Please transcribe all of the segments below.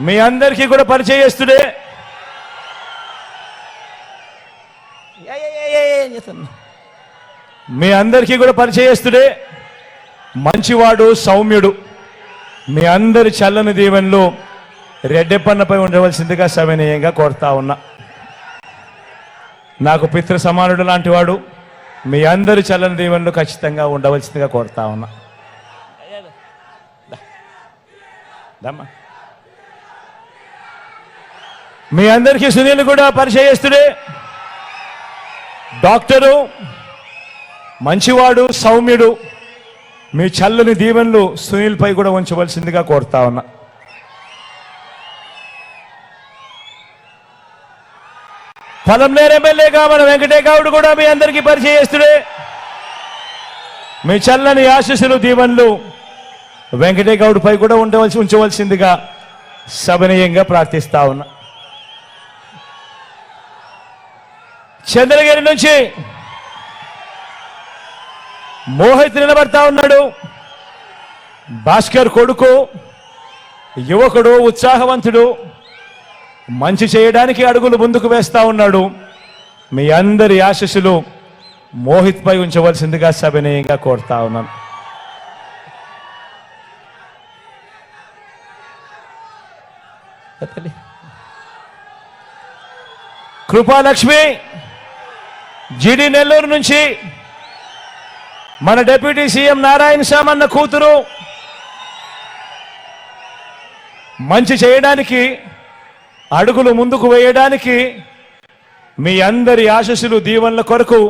మీ అందరికీ కూడా పరిచయస్తుడే మీ అందరికీ కూడా పరిచయస్తుడే మంచివాడు సౌమ్యుడు. మీ అందరి చల్లని దీవెనలు రెడ్డెప్పన్నపై ఉండవలసిందిగా సవినయంగా కోరుతా ఉన్నా. నాకు పితృ సమానుడు లాంటి వాడు మీ అందరి చల్లని దీవెనలు ఖచ్చితంగా ఉండవలసిందిగా కోరుతా ఉన్నా. దమ్మా. మీ అందరికీ సునీల్ కూడా పరిచయస్తుడే డాక్టరు మంచివాడు సౌమ్యుడు మీ చల్లని దీవెనలు సునీల్పై కూడా ఉంచవలసిందిగా కోరుతా ఉన్నా. పొలంనేరు ఎమ్మెల్యేగా మన వెంకటేగౌడ్ కూడా మీ అందరికీ పరిచయస్తుడే మీ చల్లని ఆశీస్సులు దీవెనలు వెంకటేగౌడ్పై కూడా ఉండవలసి ఉంచవలసిందిగా సభనీయంగా ప్రార్థిస్తా ఉన్నా. చంద్రగిరి నుంచి మోహిత్ నిలబడతా ఉన్నాడు. భాస్కర్ కొడుకు యువకుడు ఉత్సాహవంతుడు మంచి చేయడానికి అడుగులు ముందుకు వేస్తా ఉన్నాడు. మీ అందరి ఆశస్సులు మోహిత్ పై ఉంచవలసిందిగా సవినయంగా కోరుతా ఉన్నాను. కృపాలక్ష్మి జిడి నెల్లూరు నుంచి మన డిప్యూటీ సీఎం నారాయణ సామన్న కూతురు మంచి చేయడానికి అడుగులు ముందుకు వేయడానికి మీ అందరి ఆశస్సులు దీవెనల కొరకు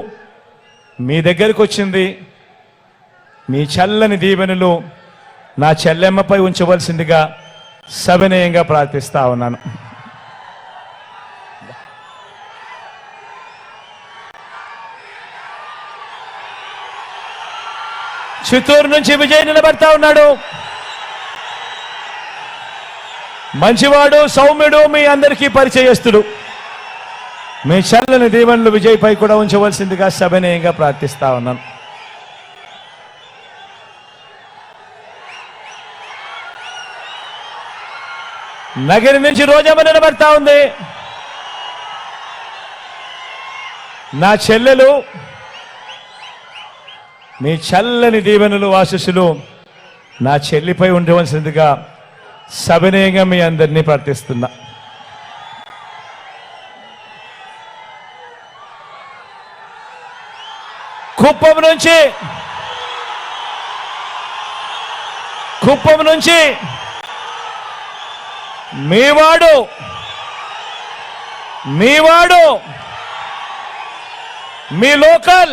మీ దగ్గరికి వచ్చింది. మీ చల్లని దీవెనలు నా చెల్లెమ్మపై ఉంచవలసిందిగా సవినయంగా ప్రార్థిస్తా ఉన్నాను. చిత్తూరు నుంచి విజయ్ నిలబడతా ఉన్నాడు. మంచివాడు సౌమ్యుడు మీ అందరికీ పరిచయస్తుడు. మీ చల్లని దీవెనలు విజయ్ పై కూడా ఉంచవలసిందిగా సభనీయంగా ప్రార్థిస్తా ఉన్నాను. నగరి నుంచి రోజమ్మ నిలబడతా ఉంది. నా చెల్లెలు మీ చల్లని దీవెనలు ఆశస్సులు నా చెల్లిపై ఉండవలసిందిగా సవినయంగా మీ అందరినీ ప్రార్థిస్తున్నా. కుప్పం నుంచి కుప్పం నుంచి మీవాడు మీవాడు మీ లోకల్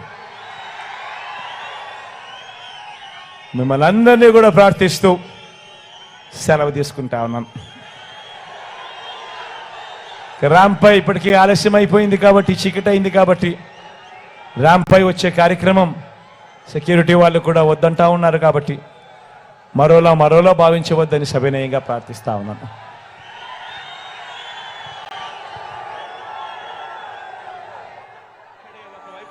మిమ్మల్ని అందరినీ కూడా ప్రార్థిస్తూ సెలవు తీసుకుంటా ఉన్నాను. రాంపై ఇప్పటికీ ఆలస్యం అయిపోయింది కాబట్టి చీకటి అయింది కాబట్టి రాంపై వచ్చే కార్యక్రమం సెక్యూరిటీ వాళ్ళు కూడా వద్దంటా ఉన్నారు కాబట్టి మరోలా మరోలా భావించవద్దని సవినయంగా ప్రార్థిస్తా ఉన్నాను.